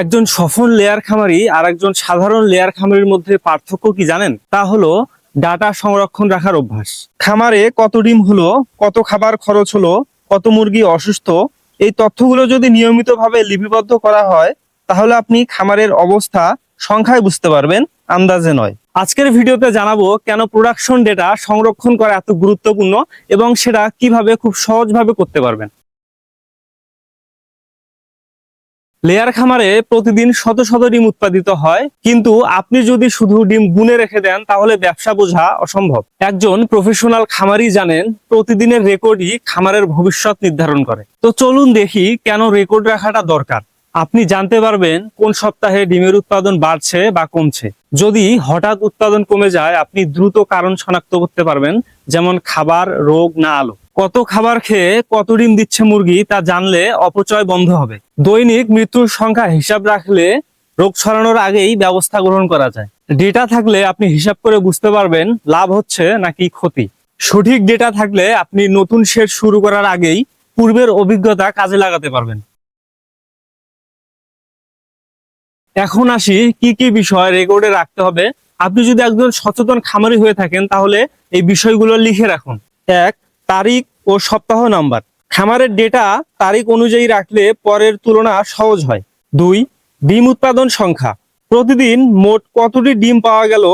একজন সফল লেয়ার খামারি আর একজন সাধারণ লেয়ার খামারির মধ্যে পার্থক্য কি জানেন? তা হলো, ডাটা সংরক্ষণ রাখার অভ্যাস। খামারে কত ডিম হলো, কত খাবার খরচ হলো, কত মুরগি অসুস্থ, এই তথ্যগুলো যদি নিয়মিতভাবে লিপিবদ্ধ করা হয়, তাহলে আপনি খামারের অবস্থা সংখ্যায় বুঝতে পারবেন, আন্দাজে নয়। আজকের ভিডিওতে জানাব কেন প্রোডাকশন ডেটা সংরক্ষণ করা এত গুরুত্বপূর্ণ এবং সেটা কীভাবে খুব সহজভাবে করতে পারবেন। লেয়ার খামারে প্রতিদিন শত শত ডিম উৎপাদিত হয়, কিন্তু আপনি যদি শুধু ডিম গুনে রেখে দেন, তাহলে ব্যবসা বোঝা অসম্ভব। একজন প্রফেশনাল খামারি জানেন, প্রতিদিনের রেকর্ডই খামারের ভবিষ্যৎ নির্ধারণ করে। তো চলুন দেখি কেন রেকর্ড রাখাটা দরকার। আপনি জানতে পারবেন কোন সপ্তাহে ডিমের উৎপাদন বাড়ছে বা কমছে। যদি হঠাৎ উৎপাদন কমে যায়, আপনি দ্রুত কারণ শনাক্ত করতে পারবেন, যেমন খাবার, রোগ না আলো। কত খাবার খেয়ে কত ডিম দিচ্ছে মুরগি তা জানলে অপচয় বন্ধ হবে। দৈনিক মৃত্যুর সংখ্যা হিসাব রাখলে রোগ ছড়ানোর আগেই ব্যবস্থা গ্রহণ করা যায়। ডেটা থাকলে আপনি হিসাব করে বুঝতে পারবেন লাভ হচ্ছে নাকি ক্ষতি। সঠিক ডেটা থাকলে আপনি নতুন শেড শুরু করার আগেই পূর্বের অভিজ্ঞতা কাজে লাগাতে পারবেন। এখন আসি কি কি বিষয় রেকর্ডে রাখতে হবে। আপনি যদি একজন সচেতন খামারি হয়ে থাকেন তাহলে এই বিষয়গুলো লিখে রাখুন। এক, তারিখ ও সপ্তাহ নাম্বার। খামারের ডেটা তারিখ অনুযায়ী রাখলে পরের তুলনা সহজ হয়। দুই, ডিম উৎপাদন সংখ্যা। প্রতিদিন মোট কতটি ডিম পাওয়া গেল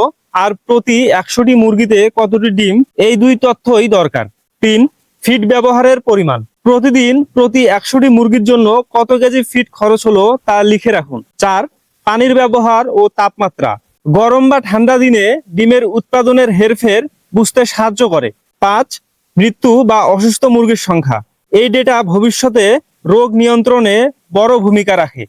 আর প্রতি একশোটি মুরগিতে কতটি ডিম, এই দুই তথ্যই দরকার। তিন ফিড ব্যবহারের পরিমাণ। প্রতিদিন প্রতি একশোটি মুরগির জন্য কত কেজি ফিড খরচ হলো তা লিখে রাখুন। চার, পানির ব্যবহার ও তাপমাত্রা। গরম বা ঠান্ডা দিনে ডিমের উৎপাদনের হেরফের বুঝতে সাহায্য করে। পাঁচ মৃত্যু বা অসুস্থ মুরগির সংখ্যা। এই ডেটা ভবিষ্যতে রোগ নিয়ন্ত্রণে বড় ভূমিকা রাখে।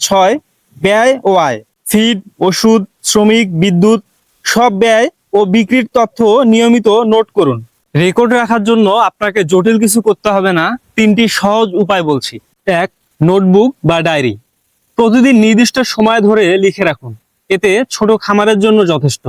ছয়, ব্যয় ও আয়। ফিড ওষুধ, শ্রমিক, বিদ্যুৎ, সব ব্যয় ও বিক্রির তথ্য নিয়মিত নোট করুন। রেকর্ড রাখার জন্য আপনাকে জটিল কিছু করতে হবে না। তিনটি সহজ উপায় বলছি। এক নোটবুক বা ডায়েরি প্রতিদিন নির্দিষ্ট সময় ধরে লিখে রাখুন। এতে ছোট খামারের জন্য যথেষ্ট।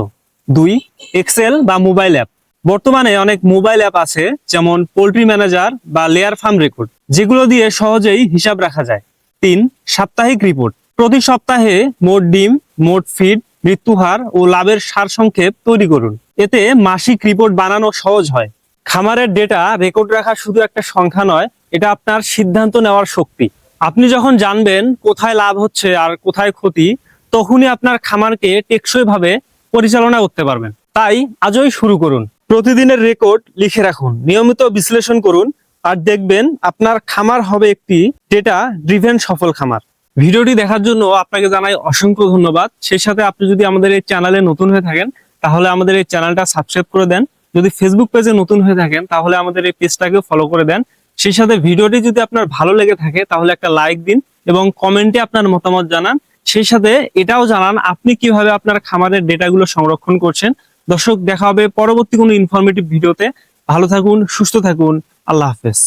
দুই এক্সেল বা মোবাইল অ্যাপ বর্তমানে অনেক মোবাইল অ্যাপ আছে, যেমন পোল্ট্রি ম্যানেজার বা লেয়ার ফার্ম রেকর্ড, যেগুলো দিয়ে সহজেই হিসাব রাখা যায়। তিন, সাপ্তাহিক রিপোর্ট। প্রতি সপ্তাহে মোট ডিম, মোট ফিড মৃত্যুহার ও লাভের সারসংক্ষেপ তৈরি করুন। এতে মাসিক রিপোর্ট বানানো সহজ হয়। খামারের ডেটা রেকর্ড রাখা শুধু একটা সংখ্যা নয়, এটা আপনার সিদ্ধান্ত নেওয়ার শক্তি। আপনি যখন জানবেন কোথায় লাভ হচ্ছে আর কোথায় ক্ষতি, তখনই আপনার খামারকে টেকসই ভাবে পরিচালনা করতে পারবেন। তাই আজই শুরু করুন। প্রতিদিনের রেকর্ড লিখে রাখুন, নিয়মিত বিশ্লেষণ করুন আর দেখবেন আপনার খামার হবে একটি ডেটা ড্রিভেন সফল খামার। ভিডিওটি দেখার জন্য আপনাকে জানাই অসংখ্য ধন্যবাদ। সেই সাথে আপনি যদি আমাদের এই চ্যানেলে নতুন হয়ে থাকেন, তাহলে আমাদের এই চ্যানেলটা সাবস্ক্রাইব করে দেন। যদি ফেসবুক পেজে নতুন হয়ে থাকেন, তাহলে আমাদের এই পেজটাকেও ফলো করে দেন। সেই সাথে ভিডিওটি যদি আপনার ভালো লেগে থাকে, তাহলে একটা লাইক দিন এবং কমেন্টে আপনার মতামত জানান। সেই সাথে এটাও জানান আপনি কীভাবে আপনার খামারের ডেটাগুলো সংরক্ষণ করছেন। দর্শক দেখা হবে পরবর্তী কোনো ইনফরমেটিভ ভিডিওতে। ভালো থাকুন সুস্থ থাকুন। আল্লাহ হাফেজ।